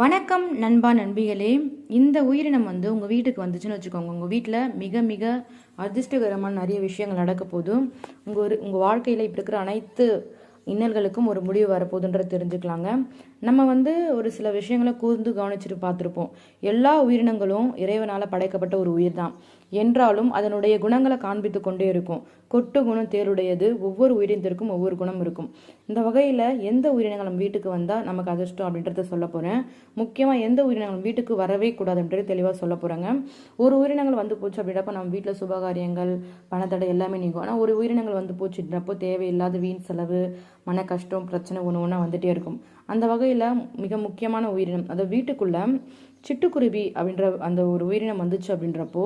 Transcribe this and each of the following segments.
வணக்கம் நண்பா நண்பிகளே. இந்த உயிரினம் வந்து உங்கள் வீட்டுக்கு வந்துச்சுன்னு வச்சுக்கோங்க. உங்கள் வீட்டில் மிக மிக அதிர்ஷ்டகரமான நிறைய விஷயங்கள் நடக்க போதும் உங்கள் ஒரு உங்கள் வாழ்க்கையில் இப்போ இருக்கிற அனைத்து இன்னல்களுக்கும் ஒரு முடிவு வரப்போகுதுன்றது தெரிஞ்சுக்கலாங்க. நம்ம வந்து ஒரு சில விஷயங்களை கூர்ந்து கவனிச்சுட்டு பார்த்துருப்போம். எல்லா உயிரினங்களும் இறைவனால் படைக்கப்பட்ட ஒரு உயிர் தான் என்றாலும் அதனுடைய குணங்களை காண்பித்து கொண்டே இருக்கும். கொட்டு குணம் தேருடையது ஒவ்வொரு உயிரினத்திற்கும் ஒவ்வொரு குணம் இருக்கும். இந்த வகையில் எந்த உயிரினங்கள் நம்ம வீட்டுக்கு வந்தால் நமக்கு அதிர்ஷ்டம் அப்படின்றத சொல்ல போகிறேன் முக்கியமாக எந்த உயிரினங்கள் வீட்டுக்கு வரவே கூடாதுன்றது தெளிவாக சொல்ல போகிறாங்க ஒரு உயிரினங்கள் வந்து போச்சு அப்படின்றப்ப நம்ம வீட்டில் சுபகாரியங்கள் பணத்தடை எல்லாமே நீங்கும். ஆனால் ஒரு உயிரினங்கள் வந்து போச்சுன்றப்போ தேவையில்லாத வீண் செலவு மன கஷ்டம் பிரச்சனை ஒன்று ஒன்றா வந்துகிட்டே இருக்கும். அந்த வகையில் மிக முக்கியமான உயிரினம் அதை வீட்டுக்குள்ளே சிட்டுக்குருவி அப்படின்ற அந்த ஒரு உயிரினம் வந்துச்சு அப்படின்றப்போ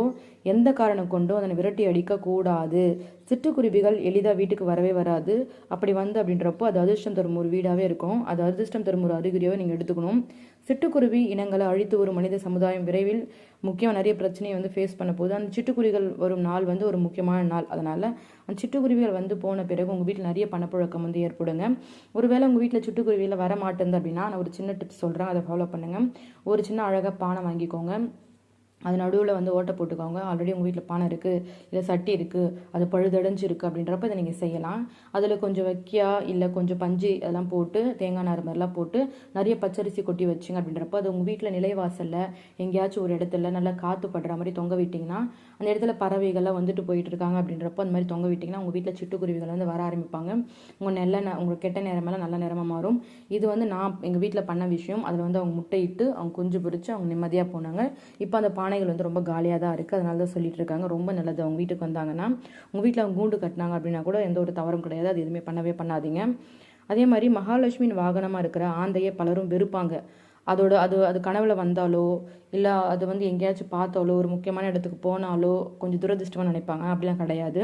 எந்த காரணம் கொண்டும் அதனை விரட்டி அடிக்கக்கூடாது. சிட்டுக்குருவிகள் எளிதாக வீட்டுக்கு வரவே வராது. அப்படி வந்து அப்படின்றப்போ அது அதிர்ஷ்டம் தரும் ஒரு வீடாகவே இருக்கும். அது அதிர்ஷ்டம் தரும் ஒரு அறிகுறியாகவே நீங்கள் எடுத்துக்கணும். சிட்டுக்குருவி இனங்களை அழித்து ஒரு மனித சமுதாயம் விரைவில் முக்கியமாக நிறைய பிரச்சனையை வந்து ஃபேஸ் பண்ண போகுது. அந்த சிட்டுக்குருவிகள் வரும் நாள் வந்து ஒரு முக்கியமான நாள். அதனால் அந்த சிட்டுக்குருவிகள் வந்து போன பிறகு உங்கள் வீட்டில் நிறைய பணப்புழக்கம் வந்து ஏற்படுங்க. ஒருவேளை உங்கள் வீட்டில் சிட்டுக்குருவியில் வர மாட்டேங்குது அப்படின்னா நான் ஒரு சின்ன டிப்ஸ் சொல்கிறேன் அதை ஃபாலோ பண்ணுங்கள் ஒரு சின்ன அழகாக பானை வாங்கிக்கோங்க. அது நடுவில் வந்து ஓட்டை போட்டுக்கோங்க. ஆல்ரெடி உங்கள் வீட்டில் பானை இருக்குது இல்லை சட்டி இருக்குது அது பழுதடைஞ்சு இருக்குது அப்படின்றப்ப இதை நீங்கள் செய்யலாம். அதில் கொஞ்சம் வைக்கியா இல்லை கொஞ்சம் பஞ்சு அதெல்லாம் போட்டு தேங்காய் நார் மாதிரிலாம் போட்டு நிறைய பச்சரிசி கொட்டி வச்சிங்க அப்படின்றப்ப அது உங்கள் வீட்டில் நிலைவாசலில் எங்கேயாச்சும் ஒரு இடத்துல நல்லா காற்று படுற மாதிரி தொங்க விட்டிங்கன்னா அந்த இடத்துல பறவைகள்லாம் வந்துட்டு போயிட்டு இருக்காங்க அப்படின்றப்போ அந்த மாதிரி தொங்க விட்டிங்கன்னா உங்கள் வீட்டில் சிட்டுக்குருவிகள் வந்து வர ஆரம்பிப்பாங்க. உங்கள் நல்ல நே உங்கள் கெட்ட நேரமெல்லாம் நல்ல நேரமாக மாறும். இது வந்து நான் எங்கள் வீட்டில் பண்ண விஷயம். அதில் வந்து அவங்க முட்டையிட்டு அவங்க குஞ்சு பிடிச்சி அவங்க நிம்மதியாக போனாங்க. இப்போ அந்த பானை யானைகள் வந்து ரொம்ப காலியாக தான் இருக்குது அதனால தான் சொல்லிட்டு இருக்காங்க. ரொம்ப நல்லது. அவங்க வீட்டுக்கு வந்தாங்கன்னா உங்கள் வீட்டில் அவங்க கூண்டு கட்டினாங்க அப்படின்னா கூட எந்த ஒரு தவறும் கிடையாது. அது எதுவுமே பண்ணவே பண்ணாதீங்க. அதே மாதிரி மகாலட்சுமியின் வாகனமாக இருக்கிற ஆந்தையை பலரும் வெறுப்பாங்க. அதோட அது அது கனவுல வந்தாலோ இல்லை அது வந்து எங்கேயாச்சும் பார்த்தாலோ ஒரு முக்கியமான இடத்துக்கு போனாலோ கொஞ்சம் துரதிருஷ்டமாக நினைப்பாங்க. அப்படிலாம் கிடையாது.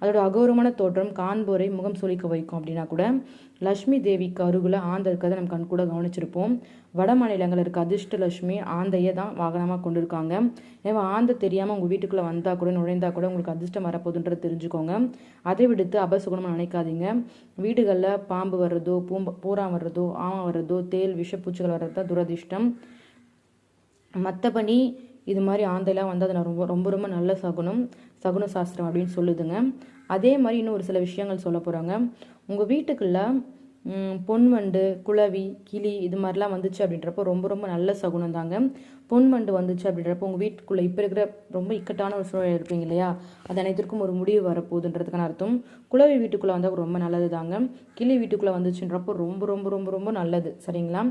அதோட அகௌரவமான தோற்றம் காண்போரை முகம் சுழிக்க வைக்கும் அப்படின்னா கூட லக்ஷ்மி தேவிக்கு அருகில் ஆந்த இருக்கிறத நம்ம கண் கூட கவனிச்சிருப்போம். வட மாநிலங்கள் இருக்க அதிர்ஷ்டலட்சுமி ஆந்தையை தான் வாகனமாக கொண்டிருக்காங்க. ஏன்னா ஆந்தை தெரியாமல் உங்கள் வீட்டுக்குள்ளே வந்தால் கூட நுழைந்தால் கூட உங்களுக்கு அதிர்ஷ்டம் வரப்போகுதுன்றது தெரிஞ்சுக்கோங்க. அதை விடுத்து அபசுகுணமாக நினைக்காதீங்க. வீடுகளில் பாம்பு வர்றதோ பூம்ப பூரா வர்றதோ ஆமாம் வர்றதோ தேல் விஷப்பூச்சிகள் வர்றது தான் துரதிர்ஷ்டம். மற்றபடி இது மாதிரி ஆந்தைலாம் வந்து அதில் ரொம்ப ரொம்ப ரொம்ப நல்ல சகுனம் சகுன சாஸ்திரம் அப்படின்னு சொல்லுதுங்க. அதே மாதிரி இன்னும் ஒரு சில விஷயங்கள் சொல்ல போகிறாங்க உங்கள் வீட்டுக்குள்ளே பொன்வண்டு குளவி கிளி இது மாதிரிலாம் வந்துச்சு அப்படின்றப்போ ரொம்ப ரொம்ப நல்ல சகுனம் தாங்க. பொன்வண்டு வந்துச்சு அப்படின்றப்போ உங்கள் வீட்டுக்குள்ளே இப்போ இருக்கிற ரொம்ப இக்கட்டான ஒரு சூழ்நிலை இருப்பீங்க இல்லையா? அது அனைத்திற்கும் ஒரு முடிவு வரப்போகுதுன்றதுக்கான அர்த்தம். குளவி வீட்டுக்குள்ளே வந்தால் ரொம்ப நல்லது தாங்க. கிளி வீட்டுக்குள்ளே வந்துச்சுன்றப்போ ரொம்ப ரொம்ப ரொம்ப ரொம்ப நல்லது. சரிங்களா?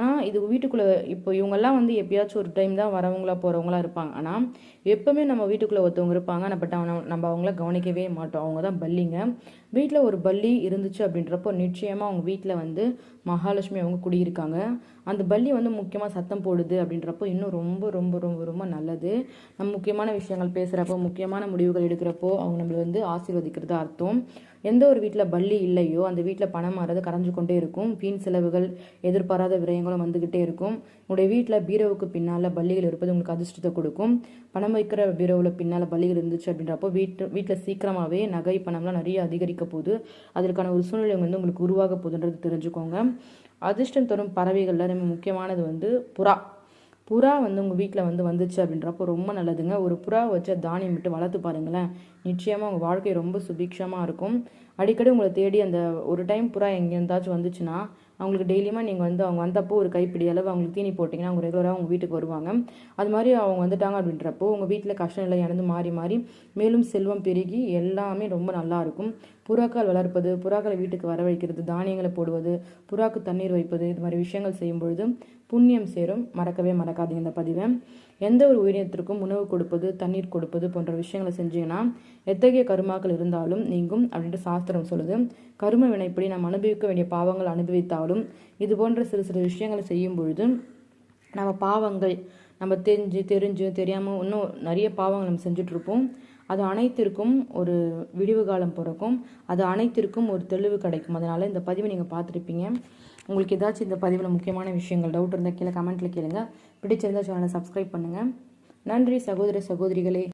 ஆனால் இது வீட்டுக்குள்ளே இப்போ இவங்கெல்லாம் வந்து எப்பயாச்சும் ஒரு டைம் தான் வரவங்களா போகிறவங்களா இருப்பாங்க. ஆனால் எப்போவுமே நம்ம வீட்டுக்குள்ளே ஒருத்தவங்க இருப்பாங்க பட் நம்ம அவங்கள கவனிக்கவே மாட்டோம். அவங்க தான் பள்ளிங்க வீட்டில் ஒரு பள்ளி இருந்துச்சு அப்படின்றப்போ நிச்சயமாக அவங்க வீட்டில் வந்து மகாலட்சுமி அவங்க குடியிருக்காங்க. அந்த பள்ளி வந்து முக்கியமாக சத்தம் போடுது அப்படின்றப்போ இன்னும் ரொம்ப ரொம்ப ரொம்ப ரொம்ப நல்லது. நம்ம முக்கியமான விஷயங்கள் பேசுகிறப்போ முக்கியமான முடிவுகள் எடுக்கிறப்போ அவங்க நம்மளை வந்து ஆசீர்வதிக்கிறது அர்த்தம். எந்த ஒரு வீட்டில் பள்ளி இல்லையோ அந்த வீட்டில் பணம் மாறது கரைஞ்சு கொண்டே இருக்கும். வீண் செலவுகள் எதிர்பாராத விரயங்களும் வந்துக்கிட்டே இருக்கும். உங்களுடைய வீட்டில் பீரோவுக்கு பின்னால் பள்ளிகள் இருப்பது உங்களுக்கு அதிர்ஷ்டத்தை கொடுக்கும். பணம் வைக்கிற பீரோவில் பின்னால் பள்ளிகள் இருந்துச்சு அப்படின்றப்போ வீட்டு வீட்டில் சீக்கிரமாகவே நகை பணம்லாம் நிறைய அதிகரிக்க போகுது. அதற்கான ஒரு சூழ்நிலை வந்து உங்களுக்கு உருவாக போகுதுன்றது தெரிஞ்சுக்கோங்க. அதிர்ஷ்டம் தரும் பறவைகளில் ரொம்ப முக்கியமானது வந்து புறா. புறா வந்து உங்கள் வீட்டில் வந்து வந்துச்சு அப்படின்றப்போ ரொம்ப நல்லதுங்க. ஒரு புறா வச்ச தானியம் விட்டு வளர்த்து பாருங்களேன். நிச்சயமாக உங்கள் வாழ்க்கை ரொம்ப சுபிக்ஷமாக இருக்கும். அடிக்கடி உங்களை தேடி அந்த ஒரு டைம் புறா எங்கே இருந்தாச்சும் வந்துச்சுன்னா அவங்களுக்கு டெய்லியுமா நீங்கள் வந்து அவங்க வந்தப்போ ஒரு கைப்பிடி அளவு அவங்களுக்கு தீனி போட்டிங்கன்னா அவங்க ரெகுலராக உங்கள் வீட்டுக்கு வருவாங்க. அது மாதிரி அவங்க வந்துட்டாங்க அப்படின்றப்போ உங்கள் வீட்டில் கஷ்டம் இல்லை இறந்து மாறி மாறி மேலும் செல்வம் பெருகி எல்லாமே ரொம்ப நல்லா இருக்கும். புறாக்கள் வளர்ப்பது புறாக்களை வீட்டுக்கு வரவழைக்கிறது தானியங்களை போடுவது புறாக்கு தண்ணீர் வைப்பது இது மாதிரி விஷயங்கள் செய்யும் பொழுது புண்ணியம் சேரும். மறக்கவே மறக்காதீங்க இந்த பதிவை. எந்த ஒரு உயிரினத்திற்கும் உணவு கொடுப்பது தண்ணீர் கொடுப்பது போன்ற விஷயங்களை செஞ்சீங்கன்னா எத்தகைய கருமாக்கள் இருந்தாலும் நீங்கும் அப்படின்ட்டு சாஸ்திரம் சொல்லுது. கரும வினைப்படி நாம் அனுபவிக்க வேண்டிய பாவங்கள் அனுபவித்தாலும் இது போன்ற சிறு சிறு விஷயங்களை செய்யும் பொழுது நம்ம பாவங்கள் நம்ம தெரிஞ்சு தெரிஞ்சு தெரியாமல் இன்னும் நிறைய பாவங்கள் நம்ம செஞ்சுட்ருப்போம். அது அனைத்திற்கும் ஒரு விடிவு காலம் பிறக்கும். அது அனைத்திற்கும் ஒரு தெளிவு கிடைக்கும். அதனால் இந்த பதிவை நீங்கள் பார்த்துருப்பீங்க. உங்களுக்கு ஏதாச்சும் இந்த பதிவில் முக்கியமான விஷயங்கள் டவுட் இருந்தால் கீழே கமெண்ட்டில் கேளுங்க. பிடிச்சிருந்தா சேனலை சப்ஸ்கிரைப் பண்ணுங்கள் நன்றி சகோதர சகோதரிகளே.